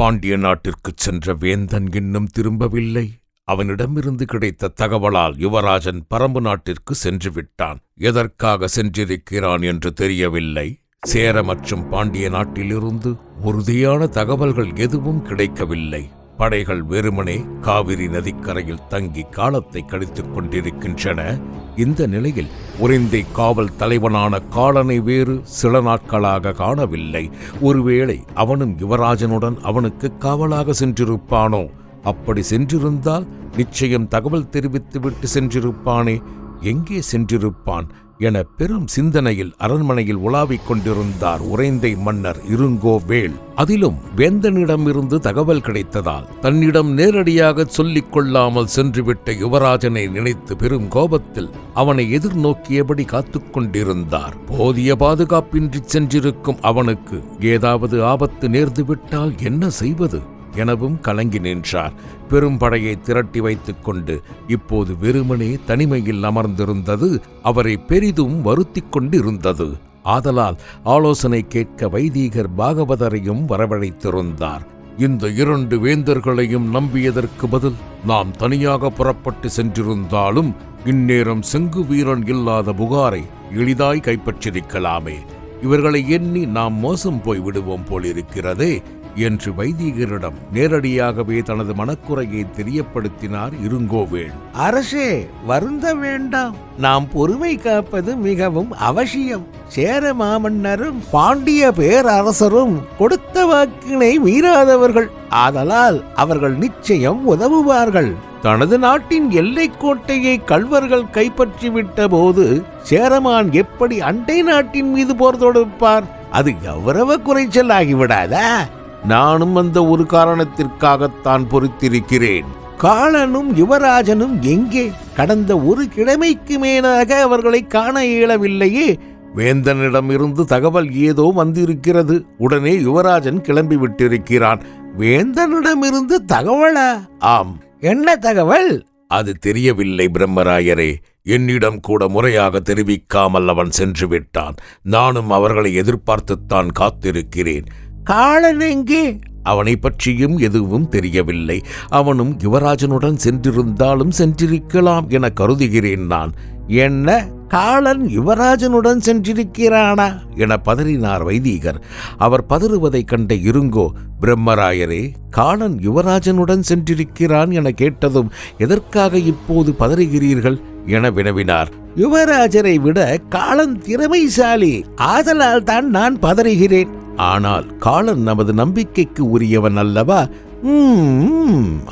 பாண்டிய நாட்டிற்குச் சென்ற வேந்தன் இன்னும் திரும்பவில்லை. அவனிடமிருந்து கிடைத்த தகவலால் யுவராஜன் பரம்பு நாட்டிற்கு சென்று விட்டான் எதற்காக சென்றிருக்கிறான் என்று தெரியவில்லை. சேர மற்றும் பாண்டிய நாட்டிலிருந்து உறுதியான தகவல்கள் எதுவும் கிடைக்கவில்லை. படைகள் வெறுமனே காவிரி நதிக்கரையில் தங்கி காலத்தை கழித்துக் கொண்டிருக்கின்றன. இந்த நிலையில் உறைந்தை காவல் தலைவனான காலனை வேறு சில நாட்களாக காணவில்லை. ஒருவேளை அவனும் யுவராஜனுடன் அவனுக்கு காவலாக சென்றிருப்பானோ? அப்படி சென்றிருந்தால் நிச்சயம் தகவல் தெரிவித்துவிட்டு சென்றிருப்பானே? எங்கே சென்றிருப்பான் என பெரும் சிந்தனையில் அரண்மனையில் உலாவிக் கொண்டிருந்தார் உறைந்தை மன்னர் இருங்கோவேள் அதிலும் வேந்தனிடமிருந்து தகவல் கிடைத்ததால் தன்னிடம் நேரடியாக சொல்லிக் கொள்ளாமல் சென்றுவிட்ட யுவராஜனை நினைத்து பெரும் கோபத்தில் அவனை எதிர்நோக்கியபடி காத்துக் கொண்டிருந்தார். போதிய பாதுகாப்பின்றி சென்றிருக்கும் அவனுக்கு ஏதாவது ஆபத்து நேர்ந்துவிட்டால் என்ன செய்வது? எனவும் கலங்கி நின்றார். பெரும்படையை திரட்டி வைத்துக் கொண்டு இப்போது வெறுமனே தனிமையில் அமர்ந்திருந்தது அவரை பெரிதும் வருத்திக் கொண்டிருந்தது. ஆதலால் ஆலோசனை கேட்க வைதீகர் பாகவதரையும் வரவழைத்திருந்தார். இந்த இரண்டு வேந்தர்களையும் நம்பியதற்கு பதில் நாம் தனியாக புறப்பட்டு சென்றிருந்தாலும் இந்நேரம் செங்கு வீரன் இல்லாத புகாரை எளிதாய் கைப்பற்றிருக்கலாமே. இவர்களை எண்ணி நாம் மோசம் போய் விடுவோம் போலிருக்கிறதே. என்று வைதீகரிடம் நேரடியாகவே தனது மனக்குறையை தெரியப்படுத்தினார் இருங்கோவேள் அரசே வருந்த வேண்டாம். நாம் பொறுமை காப்பது மிகவும் அவசியம். சேர மாமன்னரும் பாண்டிய பேரரசரும் கொடுத்த வாக்கினை மீறாதவர்கள். ஆதலால் அவர்கள் நிச்சயம் உதவுவார்கள். தனது நாட்டின் எல்லைக் கோட்டையை கள்வர்கள் கைப்பற்றிவிட்ட போது சேரமான் எப்படி அண்டை நாட்டின் மீது போர் தொடுப்பார்? அது கௌரவ குறைச்சல் ஆகிவிடாதா? நானும் அந்த ஒரு காரணத்திற்காகத்தான் பொறுத்திருக்கிறேன். காலனும் யுவராஜனும் எங்கே? கடந்த ஒரு கிழமைக்கு மேலாக அவர்களை காண இயலவில்லையே. வேந்தனிடமிருந்து தகவல் ஏதோ வந்திருக்கிறது. உடனே யுவராஜன் கிளம்பி விட்டிருக்கிறான். வேந்தனிடமிருந்து தகவலா? ஆம். என்ன தகவல்? அது தெரியவில்லை பிரம்மராயரே. என்னிடம் கூட முறையாக தெரிவிக்காமல் அவன் சென்று விட்டான். நானும் அவர்களை எதிர்பார்த்துத்தான் காத்திருக்கிறேன். காலன் எங்கே? அவனை பற்றியும் எதுவும் தெரியவில்லை. அவனும் யுவராஜனுடன் சென்றிருந்தாலும் சென்றிருக்கலாம் என கருதுகிறேன் நான். என்ன? காலன் யுவராஜனுடன் சென்றிருக்கிறானா? என பதறினார் வைதீகர். அவர் பதறுவதைக் கண்ட இருங்கோ பிரம்மராயரே காலன் யுவராஜனுடன் சென்றிருக்கிறான் என கேட்டதும் எதற்காக இப்போது பதறுகிறீர்கள்? என வினவினார். யுவராஜரை விட காலன் திறமைசாலி. ஆதலால் தான் நான் பதறுகிறேன். ஆனால் காலன் நமது நம்பிக்கைக்கு உரியவன் அல்லவா?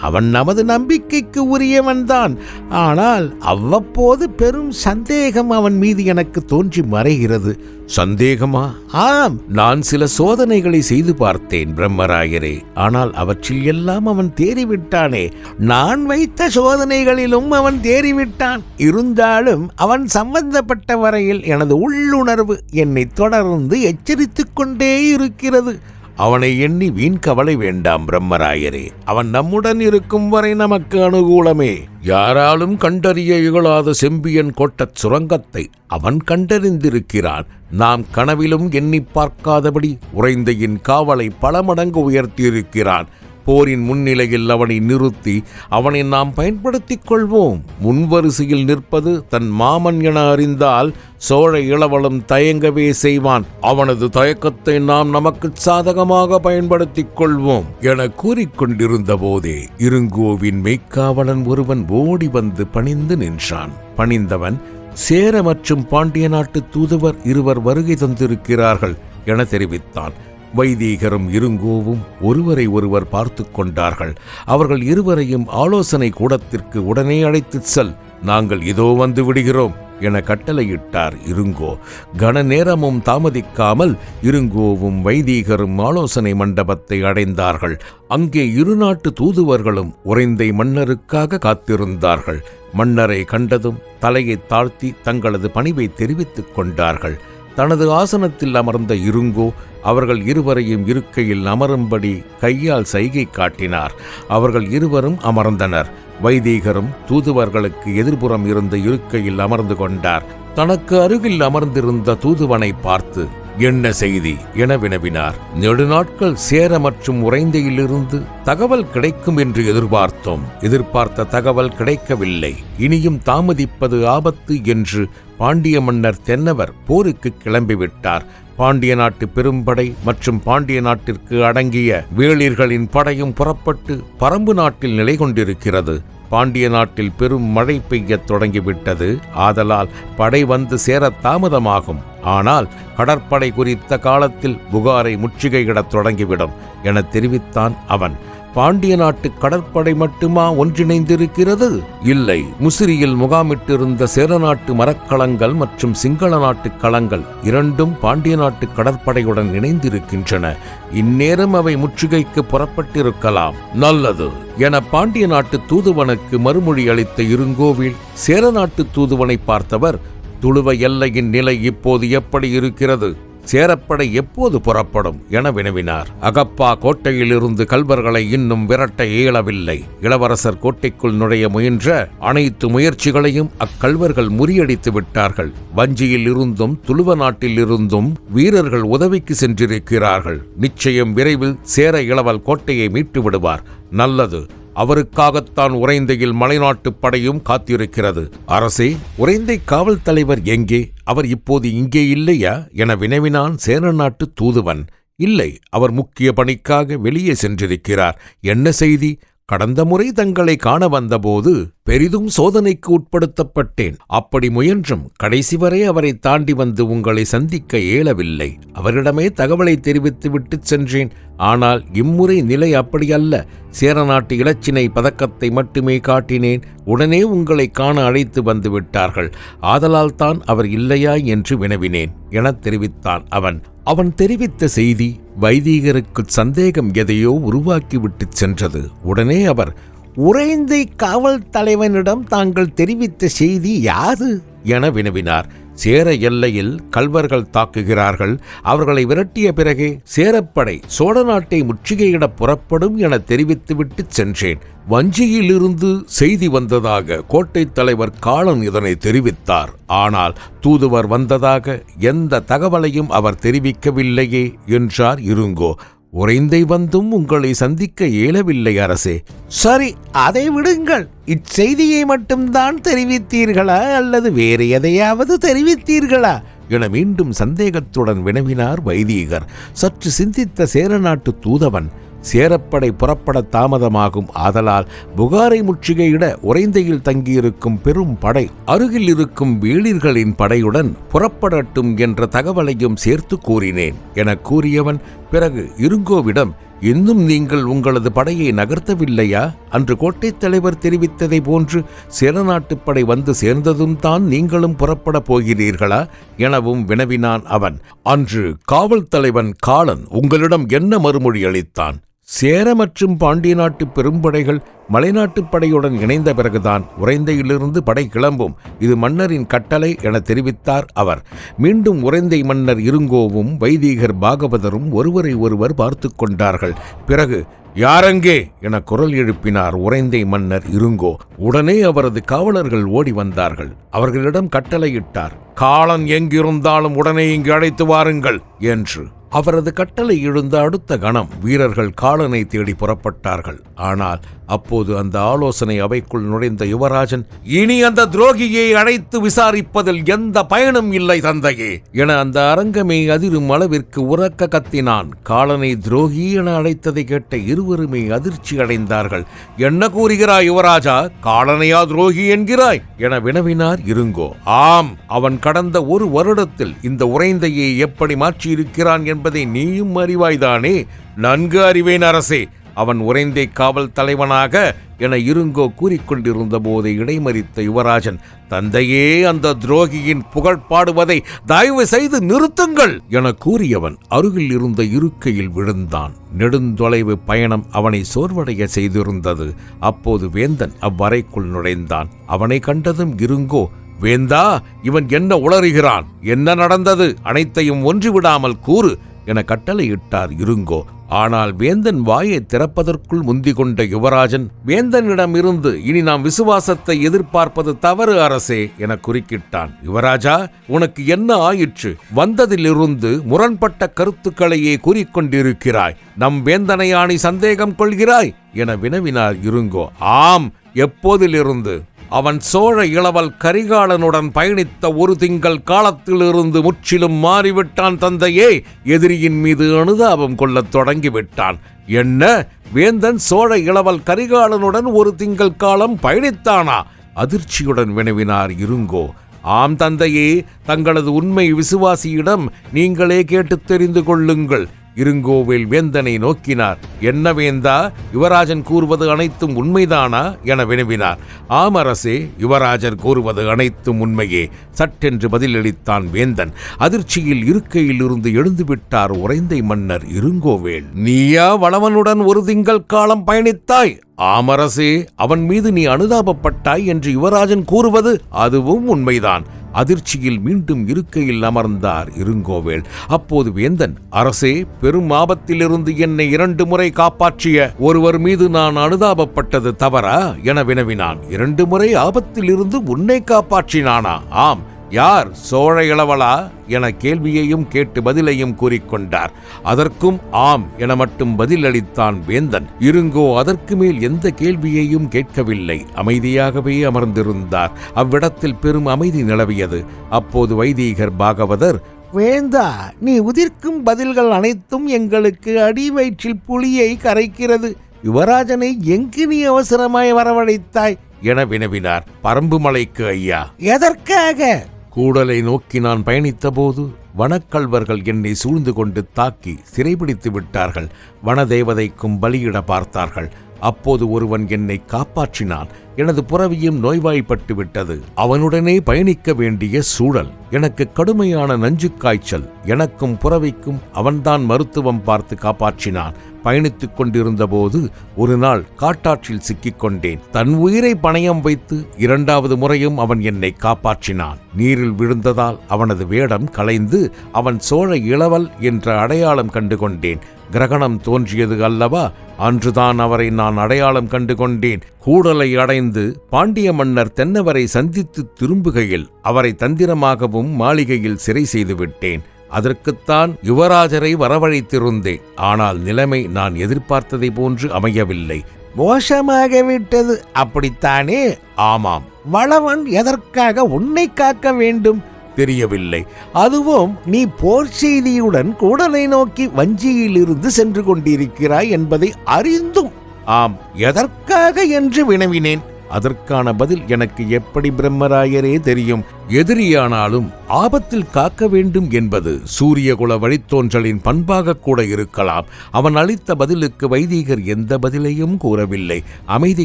அவன் நமது நம்பிக்கைக்கு உரியவன்தான் ஆனால் அவ்வப்போது பெரும் சந்தேகம் அவன் மீது எனக்கு தோன்றி மறைகிறது. சந்தேகமா? ஆம். நான் சில சோதனைகளை செய்து பார்த்தேன் பிரம்மராயரே. ஆனால் அவற்றில் எல்லாம் அவன் தேறிவிட்டானே. நான் வைத்த சோதனைகளிலும் அவன் தேறிவிட்டான். இருந்தாலும் அவன் சம்பந்தப்பட்ட வரையில் எனது உள்ளுணர்வு என்னை தொடர்ந்து எச்சரித்துக் கொண்டே இருக்கிறது. அவனை எண்ணி வீண் கவலை வேண்டாம் பிரம்மராயரே. அவன் நம்முடன் இருக்கும் வரை நமக்கு அனுகூலமே. யாராலும் கண்டறிய இகழாத செம்பியன் கோட்டச் சுரங்கத்தை அவன் கண்டறிந்திருக்கிறான். நாம் கனவிலும் எண்ணிப் பார்க்காதபடி உறைந்தையின் காவலை பல மடங்கு உயர்த்தியிருக்கிறான். போரின் முன்னிலையில் அவனை நிறுத்தி அவனை நாம் பயன்படுத்திக் கொள்வோம். முன்வரிசையில் நிற்பது தன் மாமன் என அறிந்தால் சோழ இளவலும் தயங்கவே செய்வான். அவனது தயக்கத்தை நாம் நமக்கு சாதகமாக பயன்படுத்திக் கொள்வோம் என கூறிக்கொண்டிருந்த போதே இருங்கோவின் மெய்க்காவலன் ஒருவன் ஓடி வந்து பணிந்து நின்றான். பணிந்தவன் சேர மற்றும் பாண்டிய நாட்டு தூதுவர் இருவர் வருகை தந்திருக்கிறார்கள் என தெரிவித்தான். வைதீகரும் இருங்கோவும் ஒருவரை ஒருவர் பார்த்து கொண்டார்கள். அவர்கள் இருவரையும் ஆலோசனை கூடத்திற்கு உடனே அழைத்துச் செல் நாங்கள் இதோ வந்து விடுகிறோம் என கட்டளையிட்டார் இருங்கோ. கன நேரமும் தாமதிக்காமல் இருங்கோவும் வைதீகரும் ஆலோசனை மண்டபத்தை அடைந்தார்கள். அங்கே இரு நாட்டு தூதுவர்களும் உறைந்தை மன்னருக்காக காத்திருந்தார்கள். மன்னரை கண்டதும் தலையை தாழ்த்தி தங்களது பணிவை தெரிவித்துக் கொண்டார்கள். தனது ஆசனத்தில் அமர்ந்த இருங்கோ அவர்கள் இருவரையும் இருக்கையில் அமரும்படி கையால் சைகை காட்டினார். அவர்கள் இருவரும் அமர்ந்தனர். வைதீகரும் தூதுவர்களுக்கு எதிர்புறம் இருந்த இருக்கையில் அமர்ந்து கொண்டார். தனக்கு அருகில் அமர்ந்திருந்த தூதுவனை பார்த்து என்ன செய்தி என வினவினார். நெடுநாட்கள் சேர மற்றும் உறைந்தையிலிருந்து தகவல் கிடைக்கும் என்று எதிர்பார்த்தோம். எதிர்பார்த்த தகவல் கிடைக்கவில்லை. இனியும் தாமதிப்பது ஆபத்து என்று பாண்டிய மன்னர் தென்னவர் போருக்கு கிளம்பிவிட்டார். பாண்டிய நாட்டு பெரும்படை மற்றும் பாண்டிய நாட்டிற்கு அடங்கிய வேளிர்களின் படையும் புறப்பட்டு பரம்பு நாட்டில் நிலை கொண்டிருக்கிறது பாண்டிய நாட்டில் பெரும் மழை பெய்யத் தொடங்கிவிட்டது. ஆதலால் படை வந்து சேர தாமதமாகும். ஆனால் கடற்படை குறித்த காலத்தில் புகாரை முற்றுகையிடத் தொடங்கிவிடும் என தெரிவித்தான் அவன். பாண்டிய நாட்டு கடற்படை மட்டுமா ஒன்றிணைந்திருக்கிறது? இல்லை. முசிறியில் முகாமிட்டிருந்த சேர நாட்டு மரக்கலங்கள் மற்றும் சிங்கள நாட்டு களங்கள் இரண்டும் பாண்டிய நாட்டு கடற்படையுடன் இணைந்திருக்கின்றன. இந்நேரம் அவை முற்றுகைக்கு புறப்பட்டிருக்கலாம். நல்லது. என பாண்டிய நாட்டு தூதுவனுக்கு மறுமொழி அளித்த இருங்கோவில் சேர நாட்டு தூதுவனை பார்த்தவர் துளுவ எல்லையின் நிலை இப்போது எப்படி இருக்கிறது? சேரப்படை எப்போது புறப்படும் என வினவினார். அகப்பா கோட்டையிலிருந்து கல்வர்களை இன்னும் விரட்ட இயலவில்லை. இளவரசர் கோட்டைக்குள் நுழைய முயன்ற அனைத்து முயற்சிகளையும் அக்கல்வர்கள் முறியடித்து விட்டார்கள். வஞ்சியில் இருந்தும் துளுவ நாட்டில் இருந்தும் வீரர்கள் உதவிக்கு சென்றிருக்கிறார்கள். நிச்சயம் விரைவில் சேர இளவல் கோட்டையை மீட்டு விடுவார். நல்லது. அவருக்காகத்தான் உறைந்தையில் மலைநாட்டுப் படையும் காத்திருக்கிறது. அரசே உறைந்தை காவல் தலைவர் எங்கே? அவர் இப்போது இங்கே இல்லையா? என வினவினான் சேர நாட்டு தூதுவன். இல்லை அவர் முக்கிய பணிக்காக வெளியே சென்றிருக்கிறார். என்ன செய்தி? கடந்த முறை தங்களை காண வந்தபோது பெரிதும் சோதனைக்கு உட்படுத்தப்பட்டேன். அப்படி முயன்றும் கடைசி வரை அவரை தாண்டி வந்து உங்களை சந்திக்க இயலவில்லை. அவரிடமே தகவலை தெரிவித்து விட்டு சென்றேன். ஆனால் இம்முறை நிலை அப்படியல்ல. சேரநாட்டு இலச்சினை பதக்கத்தை மட்டுமே காட்டினேன். உடனே உங்களை காண அழைத்து வந்து விட்டார்கள். ஆதலால் தான் அவர் இல்லையா என்று வினவினேன் எனத் தெரிவித்தான் அவன். அவன் தெரிவித்த செய்தி வைதீகருக்கு சந்தேகம் எதையோ உருவாக்கிவிட்டு சென்றது. உடனே அவர் உறைந்தை காவல் தலைவனிடம் தாங்கள் தெரிவித்த செய்தி யாது? என வினவினார். சேர எல்லையில் கல்வர்கள் தாக்குகிறார்கள். அவர்களை விரட்டிய பிறகே சேரப்படை சோழ நாட்டை முற்றுகையிட புறப்படும் என தெரிவித்துவிட்டு சென்றேன். வஞ்சியிலிருந்து செய்தி வந்ததாக கோட்டைத் தலைவர் காலன் இதனை தெரிவித்தார். ஆனால் தூதுவர் வந்ததாக எந்த தகவலையும் அவர் தெரிவிக்கவில்லையே என்றார் இருங்கோ. உறைந்தை வந்தும் உங்களை சந்திக்க இயலவில்லை அரசே. சரி அதை விடுங்கள். இச்செய்தியை மட்டும்தான் தெரிவித்தீர்களா அல்லது வேறு எதையாவது தெரிவித்தீர்களா? என மீண்டும் சந்தேகத்துடன் வினவினார் வைதீகர். சற்று சிந்தித்த சேர நாட்டு தூதவன் சேரப்படை புறப்பட தாமதமாகும். ஆதலால் புகாரை முற்றுகையிட உறைந்தையில் தங்கியிருக்கும் பெரும் படை அருகில் இருக்கும் வேளிர்களின் படையுடன் புறப்படட்டும் என்ற தகவலையும் சேர்த்து கூறினேன். என கூறியவன் பிறகு இருங்கோவிடம் இன்னும் நீங்கள் உங்களது படையை நகர்த்தவில்லையா அன்று கோட்டைத் தலைவர் தெரிவித்ததை போன்று சேரநாட்டுப் படை வந்து சேர்ந்ததும் தான் நீங்களும் புறப்படப் போகிறீர்களா எனவும் வினவினான் அவன். அன்று காவல் தலைவன் காளன் உங்களிடம் என்ன மறுமொழி அளித்தான்? சேர மற்றும் பாண்டிய நாட்டு பெரும்படைகள் மலைநாட்டுப் படையுடன் இணைந்த பிறகுதான் உறைந்தையிலிருந்து படை கிளம்பும். இது மன்னரின் கட்டளை என தெரிவித்தார் அவர். மீண்டும் உறைந்தை மன்னர் இருங்கோவும் வைதீகர் பாகவதரும் ஒருவரை ஒருவர் பார்த்து கொண்டார்கள். பிறகு யாரங்கே? என குரல் எழுப்பினார் உறைந்தை மன்னர் இருங்கோ. உடனே அவரது காவலர்கள் ஓடி வந்தார்கள். அவர்களிடம் கட்டளையிட்டார் காலன் எங்கிருந்தாலும் உடனே இங்கு அழைத்து வாருங்கள் என்று. அவரது கட்டளை எழுந்த அடுத்த கணம் வீரர்கள் காலனை தேடி புறப்பட்டார்கள். ஆனால் அப்போது அந்த ஆலோசனை அவைக்குள் நுழைந்த யுவராஜன் இனி அந்த துரோகியை அழைத்து விசாரிப்பதில் எந்த பயனும் இல்லை தந்தையே என அந்த அரங்கமே அதிரும் அளவிற்கு உறக்க கத்தினான். காலனை துரோகி என அழைத்ததை கேட்ட இருவருமே அதிர்ச்சி அடைந்தார்கள். என்ன கூறுகிறாய் யுவராஜா? காலனையா துரோகி என்கிறாய்? என வினவினார் இருங்கோ. ஆம் அவன் கடந்த ஒரு வருடத்தில் இந்த உறைந்தையை எப்படி மாற்றியிருக்கிறான் என்பதை நீயும் அறிவாய்தானே? நன்கு அறிவேன் அரசே. அவன் உறைந்தே காவல் தலைவனாக என இருங்கோ கூறிக்கொண்டிருந்த போது இடைமறித்த யுவராஜன் தந்தையே அந்த துரோகியின் புகழ் பாடுவதை தயவு செய்து நிறுத்துங்கள் என கூறியவன் அருகில் இருந்த இருக்கையில் விழுந்தான். நெடுந்தொலைவு பயணம் அவனை சோர்வடைய செய்திருந்தது. அப்போது வேந்தன் அவ்வறைக்குள் நுழைந்தான். அவனை கண்டதும் இருங்கோ வேந்தா இவன் என்ன உளறுகிறான்? என்ன நடந்தது? அனைத்தையும் ஒன்றுவிடாமல் கூறு. என கட்டளையிட்டார் இருங்கோ. ஆனால் வேந்தன் வாயை திறப்பதற்குள் முந்திக் கொண்ட யுவராஜன் வேந்தனிடமிருந்து இனி நாம் விசுவாசத்தை எதிர்பார்ப்பது தவறு அரசே என குறுக்கிட்டான். யுவராஜா உனக்கு என்ன ஆயிற்று? வந்ததிலிருந்து முரண்பட்ட கருத்துக்களையே கூறிக்கொண்டிருக்கிறாய். நம் வேந்தனையாணி சந்தேகம் கொள்கிறாய் என வினவினார் இருங்கோ. ஆம் எப்போதிலிருந்து? அவன் சோழ இளவல் கரிகாலனுடன் பயணித்த ஒரு திங்கள் காலத்திலிருந்து முற்றிலும் மாறிவிட்டான் தந்தையே. எதிரியின் மீது அனுதாபம் கொள்ளத் தொடங்கிவிட்டான். என்ன? வேந்தன் சோழ இளவல் கரிகாலனுடன் ஒரு திங்கள் காலம் பயணித்தானா? அதிர்ச்சியுடன் வினவினார் இருங்கோ ஆம் தந்தையே தங்களது உண்மை விசுவாசியிடம் நீங்களே கேட்டுத் தெரிந்து கொள்ளுங்கள். இருங்கோவேல் வேந்தனை நோக்கினார். என்ன வேந்தா? யுவராஜன் கூறுவது அனைத்தும் உண்மைதானா? என வினவினார். ஆமரசே யுவராஜர் கூறுவது அனைத்தும் உண்மையே. சட்டென்று பதிலளித்தான் வேந்தன். அதிர்ச்சியில் இருக்கையில் இருந்து எழுந்துவிட்டார் உறைந்தை மன்னர் இருங்கோவேல். நீயா வளவனுடன் ஒரு திங்கள் காலம் பயணித்தாய்? ஆமரசே அவன் மீது நீ அனுதாபப்பட்டாய் என்று யுவராஜன் கூறுவது அதுவும் உண்மைதான். அதிர்ச்சியில் மீண்டும் இருக்கையில் அமர்ந்தார் இருங்கோவேல். அப்போது வேந்தன் அரசே பெரும் ஆபத்திலிருந்து என்னை இரண்டு முறை காப்பாற்றிய ஒருவர் மீது நான் அனுதாபப்பட்டது தவறா? என வினவினான். இரண்டு முறை ஆபத்திலிருந்து உன்னை காப்பாற்றினானா? ஆம் யார் சோழ இளவலா என கேள்வியையும் கேட்டு பதிலையும் கூறிக்கொண்டார். அதற்கும் ஆம் என மட்டும் பதிலளித்தான் வேந்தன். இருங்கோ அதற்கு மேல் எந்த கேள்வியையும் கேட்கவில்லை. அமைதியாகவே அமர்ந்திருந்தார். அவ்விடத்தில் பெரும் அமைதி நிலவியது. அப்போது வைதீகர் பாகவதர் வேந்தா நீ உதிர்க்கும் பதில்கள் அனைத்தும் எங்களுக்கு அடி வயிற்றில் புலியை கரைக்கிறது. யுவராஜனை எங்கு நீ அவசரமாய் வரவழைத்தாய்? என வினவினார். பரம்புமலைக்கு ஐயா. எதற்காக? கூடலை நோக்கி நான் பயணித்தபோது வனக்கல்வர்கள் என்னை சூழ்ந்து கொண்டு தாக்கி சிறைபிடித்து விட்டார்கள். வனதேவதைக்கும் பலியிட பார்த்தார்கள். அப்போது ஒருவன் என்னை காப்பாற்றினான். எனது புறவியும் நோய்வாய்ப்பட்டு விட்டது. அவனுடனே பயணிக்க வேண்டிய சூழல். எனக்கு கடுமையான நஞ்சு காய்ச்சல். எனக்கும் புறவிக்கும் அவன்தான் மருத்துவம் பார்த்து காப்பாற்றினான். பயணித்துக் கொண்டிருந்தபோது ஒரு நாள் காட்டாற்றில் சிக்கிக் கொண்டேன். தன் உயிரை பணயம் வைத்து இரண்டாவது முறையும் அவன் என்னை காப்பாற்றினான். நீரில் விழுந்ததால் அவனது வேடம் கலைந்து அவன் சோழ இளவல் என்ற அடையாளம் கண்டு கொண்டேன் கிரகணம் தோன்றியது அல்லவா? அன்றுதான் அவரை நான் அடையாளம் கண்டு கொண்டேன் கூடலை அடைந்து பாண்டிய மன்னர் தென்னவரை சந்தித்து திரும்புகையில் அவரை தந்திரமாகவும் மாளிகையில் சிறை செய்து விட்டேன். அதற்குத்தான் யுவராஜரை வரவழைத்திருந்தேன். ஆனால் நிலைமை நான் எதிர்பார்த்ததை போன்று அமையவில்லை. மோசமாக விட்டது. அப்படித்தானே? ஆமாம். வளவன் எதற்காக உன்னை காக்க வேண்டும்? தெரியவில்லை. அதுவும் நீ போர் செய்தியுடன் கூடலை நோக்கி வஞ்சியிலிருந்து சென்று கொண்டிருக்கிறாய் என்பதை அறிந்தும் ஆம் எதற்காக என்று வினவினேன்? அதற்கான பதில் எனக்கு எப்படி பிரம்மராயரே தெரியும்? எதிரியானாலும் ஆபத்தில் காக்க வேண்டும் என்பது சூரியகுல வழித்தோன்றலின் பண்பாக கூட இருக்கலாம். அவன் அளித்த பதிலுக்கு வைதீகர் எந்த பதிலையும் கூறவில்லை. அமைதி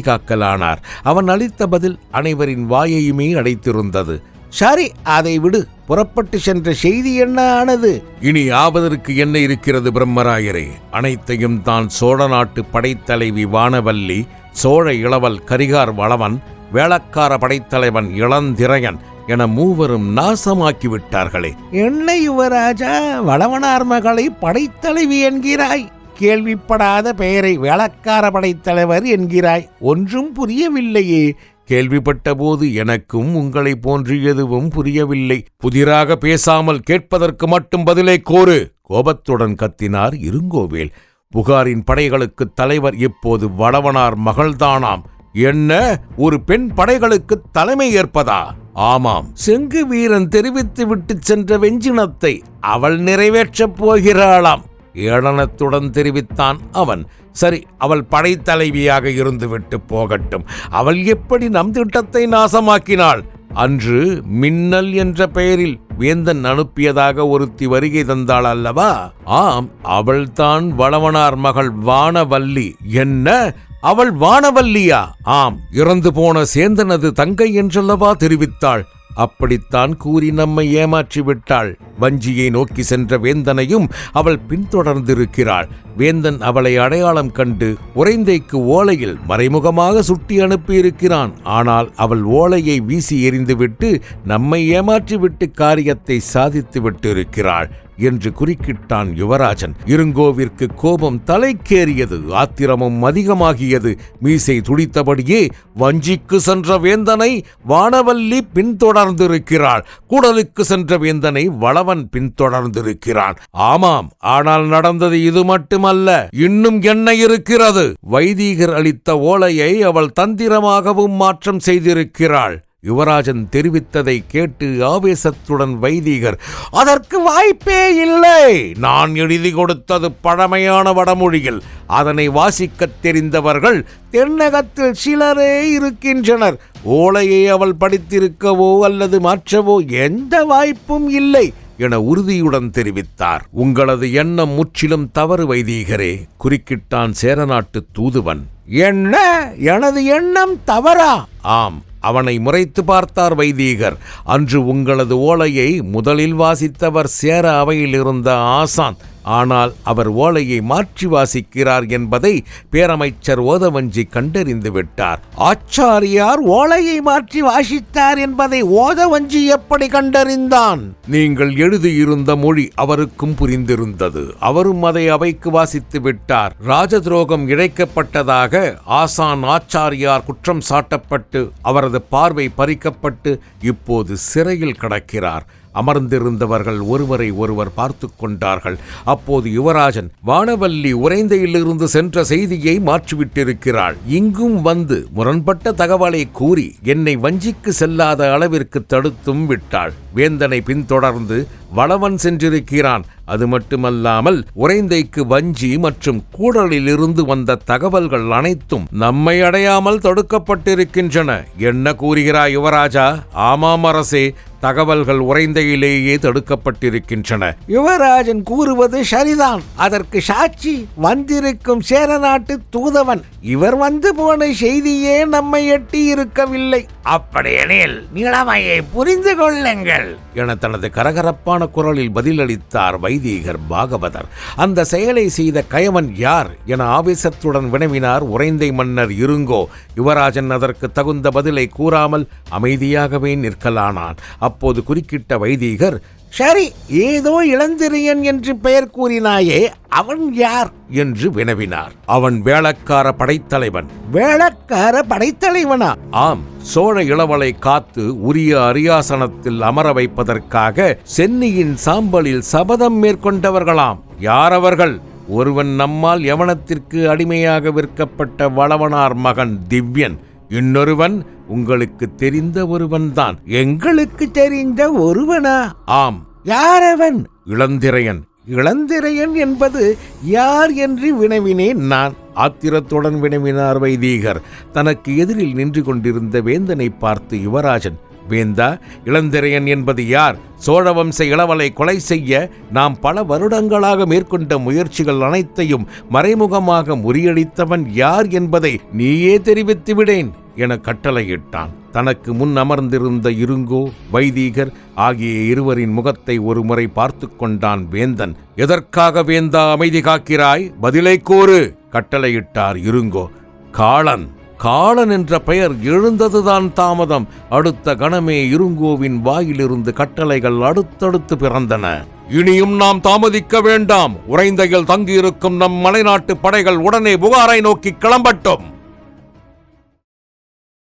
காக்கலானார். அவன் அளித்த பதில் அனைவரின் வாயையுமே அடைத்திருந்தது. சரி அதை விடு. புறப்பட்டு சென்ற செய்தி என்ன ஆனது? இனி ஆவதற்கு என்ன இருக்கிறது பிரம்மராயரே? அனைத்தையும் தான் சோழ நாட்டு படைத்தலைவி வானவல்லி சோழ இளவல் கரிகார் வளவன் வேளக்கார படைத்தலைவன் இளந்திரையன் என மூவரும் நாசமாக்கி விட்டார்களே என்ன யுவராஜா வளவனார் மகளை படைத்தலைவி என்கிறாய். கேள்விப்படாத பெயரை வேளக்கார படைத்தலைவர் என்கிறாய். ஒன்றும் புரியவில்லையே. கேள்விப்பட்டபோது எனக்கும் உங்களைப் போன்று எதுவும் புரியவில்லை. புதிராக பேசாமல் கேட்பதற்கு மட்டும் பதிலை கோரு. கோபத்துடன் கத்தினார் இருங்கோவேல். புகாரின் படைகளுக்கு தலைவர் இப்போது வளவனார் மகள்தானாம். என்ன? ஒரு பெண் படைகளுக்கு தலைமை ஏற்பதா? ஆமாம். செங்கு வீரன் தெரிவித்து விட்டு சென்ற வெஞ்சினத்தை அவள் நிறைவேற்றப் போகிறாளாம். ஏளனத்துடன் தெரிவித்தான் அவன். சரி அவள் படைத்தலைவியாக இருந்துவிட்டு போகட்டும். அவள் எப்படி நம் திட்டத்தை நாசமாக்கினாள்? அன்று மின்னல் என்ற பெயரில் வேந்தன் அனுப்பியதாக ஒருத்தி வருகை தந்தாள் அல்லவா? ஆம் அவள்தான் வளவனார் மகள் வானவல்லி. என்ன? அவள் வானவல்லியா? ஆம் இறந்து போன சேந்தனது தங்கை என்றல்லவா தெரிவித்தாள். அப்படித்தான் கூறி நம்மை ஏமாற்றி விட்டாள் வஞ்சியை நோக்கி சென்ற வேந்தனையும் அவள் பின்தொடர்ந்திருக்கிறாள். வேந்தன் அவளை அடையாளம் கண்டு உறைந்தைக்கு ஓலையில் மறைமுகமாக சுட்டி அனுப்பியிருக்கிறான். ஆனால் அவள் ஓலையை வீசி எறிந்துவிட்டு நம்மை ஏமாற்றிவிட்டு காரியத்தை சாதித்து விட்டிருக்கிறாள் என்று குறுக்கிட்டான் யுவராஜன். இருங்கோவிற்கு கோபம் தலைக்கேறியது. ஆத்திரமும் அதிகமாகியது. மீசை துடித்தபடியே வஞ்சிக்கு சென்ற வேந்தனை வானவல்லி பின்தொடர்ந்திருக்கிறாள். கூடலுக்கு சென்ற வேந்தனை வளவன் பின்தொடர்ந்திருக்கிறான். ஆமாம் ஆனால் நடந்தது இது மட்டுமல்ல. இன்னும் என்ன இருக்கிறது? வைதீகர் அளித்த ஓலையை அவள் தந்திரமாகவும் மாற்றம் செய்திருக்கிறாள். யுவராஜன் தெரிவித்ததை கேட்டு ஆவேசத்துடன் வைதீகர் அதற்கு வாய்ப்பே இல்லை. நான் எழுதி கொடுத்தது பழமையான வடமொழியில். அதனை வாசிக்கத் தெரிந்தவர்கள் தென்னகத்தில் சிலரே இருக்கின்றனர். ஓலையை அவள் படித்திருக்கவோ அல்லது மாற்றவோ எந்த வாய்ப்பும் இல்லை என உறுதியுடன் தெரிவித்தார். உங்களது எண்ணம் முற்றிலும் தவறு வைதீகரே. குறுக்கிட்டான் சேரநாட்டு தூதுவன். என்ன? எனது எண்ணம் தவறா? ஆம். அவனை முறைத்து பார்த்தார் வைதீகர். அன்று உங்களது ஓலையை முதலில் வாசித்தவர் சேர அவையில் இருந்த ஆசான். ஆனால் அவர் ஓலையை மாற்றி வாசிக்கிறார் என்பதை பேரமைச்சர் ஓதவஞ்சி கண்டறிந்து விட்டார். ஆச்சாரியார் ஓலையை மாற்றி வாசித்தார் என்பதை ஓதவஞ்சி எப்படி கண்டறிந்தான்? நீங்கள் எழுதியிருந்த மொழி அவருக்கும் புரிந்திருந்தது. அவரும் அதை அவைக்கு வாசித்து விட்டார். ராஜதுரோகம் இழைக்கப்பட்டதாக ஆசான் ஆச்சாரியார் குற்றம் சாட்டப்பட்டு அவரது பார்வை பறிக்கப்பட்டு இப்போது சிறையில் கடக்கிறார். அமர்ந்திருந்தவர்கள் ஒருவரை ஒருவர் பார்த்து கொண்டார்கள். அப்போது யுவராஜன் வானவல்லி உறைந்தையிலிருந்து சென்ற செய்தியை மாற்றிவிட்டிருக்கிறாள். இங்கும் வந்து முரண்பட்ட தகவலை கூறி என்னை வஞ்சிக்கு செல்லாத அளவிற்கு தடுத்தும் விட்டாள். வேந்தனை பின்தொடர்ந்து வளவன் சென்றிருக்கிறான். அது மட்டுமல்லாமல் உறைந்தைக்கு வஞ்சி மற்றும் கூடலிலிருந்து வந்த தகவல்கள் அனைத்தும் நம்மை அடையாமல் தடுக்கப்பட்டிருக்கின்றன. என்ன கூறுகிறாய் யுவராஜா? ஆமாம் அரசே தகவல்கள் உறைந்தையிலேயே தடுக்கப்பட்டிருக்கின்றன. யுவராஜன் கூறுவது சரிதான். அதற்கு சாட்சி வந்திருக்கும் சேரநாட்டு தூதவன் இவர் வந்து போன செய்தியே நம்மை எட்டி இருக்கவில்லை. அப்படியெனில் நிலைமையை புரிந்து கொள்ளுங்கள். என தனது கரகரப்பான குரலில் பதிலளித்தார் வைதீகர் பாகவதர். அந்த செயலை செய்த கயவன் யார் என ஆவேசத்துடன் வினவினார் உறைந்தை மன்னர் இருங்கோ. யுவராஜன் அதற்கு தகுந்த பதிலை கூறாமல் அமைதியாகவே நிற்கலானான். அப்போது குறுக்கிட்ட வைதீகர் சரி ஏதோ இளந்திரியன் என்று பெயர் கூறினாயே அவன் யார்? என்று வினவினார். அவன் வேளக்கார படைத்தலைவன். வேளக்கார படைத்தலைவனா? ஆம் சோழ இளவலை காத்து உரிய அரியாசனத்தில் அமர வைப்பதற்காக சென்னியின் சாம்பலில் சபதம் மேற்கொண்டவர்களாம். யார் அவர்கள்? ஒருவன் நம்மால் யவனத்திற்கு அடிமையாக விற்கப்பட்ட வளவனார் மகன் திவ்யன். இன்னொருவன் உங்களுக்கு தெரிந்த ஒருவன்தான். எங்களுக்கு தெரிந்த ஒருவனா? ஆம். யாரவன்? இளந்திரையன். இளந்திரையன் என்பது யார் என்று வினவினேன் நான். ஆத்திரத்துடன் வினவினார் வைதீகர். தனக்கு எதிரில் நின்று கொண்டிருந்த வேந்தனை பார்த்து யுவராஜன் வேந்தா இளந்திரையன் என்பது யார்? சோழவம்ச இளவலை கொலை செய்ய நாம் பல வருடங்களாக மேற்கொண்ட முயற்சிகள் அனைத்தையும் மறைமுகமாக முறியடித்தவன் யார் என்பதை நீயே தெரிவித்து விடேன் என கட்டளையிட்டான். தனக்கு முன் அமர்ந்திருந்த இருங்கோ வைதீகர் ஆகிய இருவரின் முகத்தை ஒருமுறை பார்த்து கொண்டான் வேந்தன். எதற்காக வேந்தா அமைதி காக்கிறாய்? பதிலை கூறு கட்டளையிட்டார் இருங்கோ. காளன் காளன் என்ற பெயர் எழுந்ததுதான் தாமதம். அடுத்த கணமே இருங்கோவின் வாயிலிருந்து கட்டளைகள் அடுத்தடுத்து பிறந்தன. இனியும் நாம் தாமதிக்க வேண்டாம். உறைந்தையில் தங்கியிருக்கும் நம் மலைநாட்டு படைகள் உடனே புகாரை நோக்கி கிளம்பட்டும்.